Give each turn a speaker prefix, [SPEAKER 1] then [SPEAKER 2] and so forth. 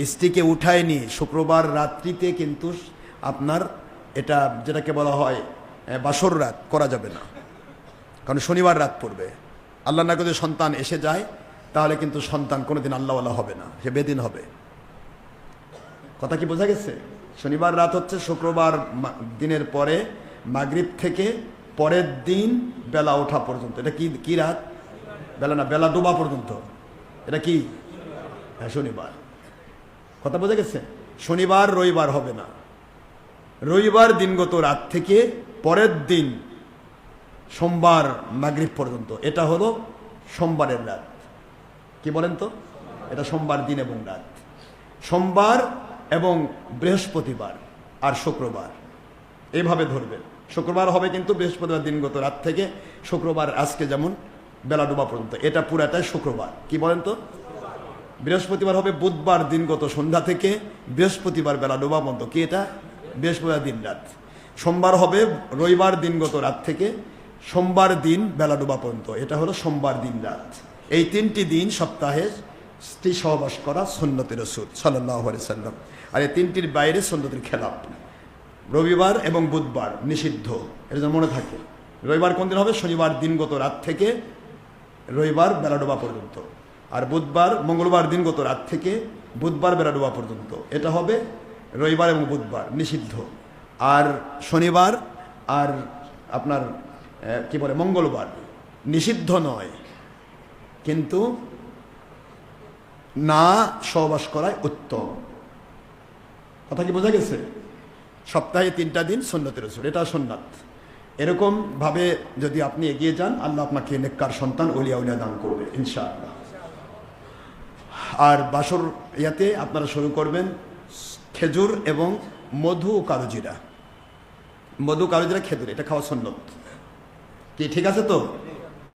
[SPEAKER 1] স্ত্রীকে উঠায় নিয়ে শুক্রবার রাত্রিতে কিন্তু আপনার এটা যেটাকে বলা হয় বাসর রাত করা যাবে না। কারণ শনিবার রাত পড়বে। আল্লাহ না করে সন্তান এসে যায়, তাহলে কিন্তু সন্তান কোনোদিন আল্লাহওয়ালা হবে না। সে বেদিন হবে। কথা কি বোঝা গেছে? শনিবার রাত হচ্ছে শুক্রবার দিনের পরে, মাগরিব থেকে পরের দিন বেলা ওঠা পর্যন্ত। এটা কি কি রাত? বেলা না, বেলা ডোবা পর্যন্ত। এটা কি? হ্যাঁ শনিবার। কথা বোঝা গেছে? শনিবার, রবিবার হবে না। রবিবার দিনগত রাত থেকে পরের দিন সোমবার, মাগরিব পর্যন্ত। এটা হলো সোমবারের রাত। কি বলেন তো? এটা সোমবার দিন এবং রাত। সোমবার এবং বৃহস্পতিবার আর শুক্রবার। এইভাবে ধরবেন। শুক্রবার হবে কিন্তু বৃহস্পতিবার দিনগত রাত থেকে। শুক্রবার আজকে যেমন বেলা ডোবা পর্যন্ত। এটা পুরাটাই শুক্রবার। কি বলেন তো? বৃহস্পতিবার হবে বুধবার দিনগত সন্ধ্যা থেকে বৃহস্পতিবার বেলা ডোবা পর্যন্ত। কি এটা? বৃহস্পতিবার দিন রাত। সোমবার হবে রবিবার দিনগত রাত থেকে সোমবার দিন বেলা ডোবা পর্যন্ত। এটা হলো সোমবার দিন রাত। এই তিনটি দিন সপ্তাহে স্ত্রী সহবাস করা সন্ন্যতের রসুল সাল্লাহ সাল্লাম আর এই তিনটির বাইরে সন্ন্যতির খেলাপ। রবিবার এবং বুধবার নিষিদ্ধ। এটা মনে থাকে। রবিবার কোন দিন হবে? শনিবার দিনগত রাত থেকে রবিবার বেলাডোবা পর্যন্ত। আর বুধবার, মঙ্গলবার দিনগত রাত থেকে বুধবার বেলাডোবা পর্যন্ত। এটা হবে রবিবার এবং বুধবার, নিষিদ্ধ। আর শনিবার আর আপনার কি বলে, মঙ্গলবার, নিষিদ্ধ নয়। কিন্তু না সহবাস করায় উত্তম। কথা কি বোঝা গেছে? সপ্তাহে তিনটা দিন সন্ন্যতের রসুল, এটা সন্ন্যাত এরকম ভাবে যদি আপনি এগিয়ে যান, আল্লাহ আপনাকে নেককার সন্তান উলিয়া উলিয়া দান করবে, ইনশাআল্লাহ। আর বাসর ইয়াতে আপনারা শুরু করবেন খেজুর এবং মধু ও কালোজিরা। মধু কালোজিরা খেজুর, এটা খাওয়া সন্ন্যত কি, ঠিক আছে তো?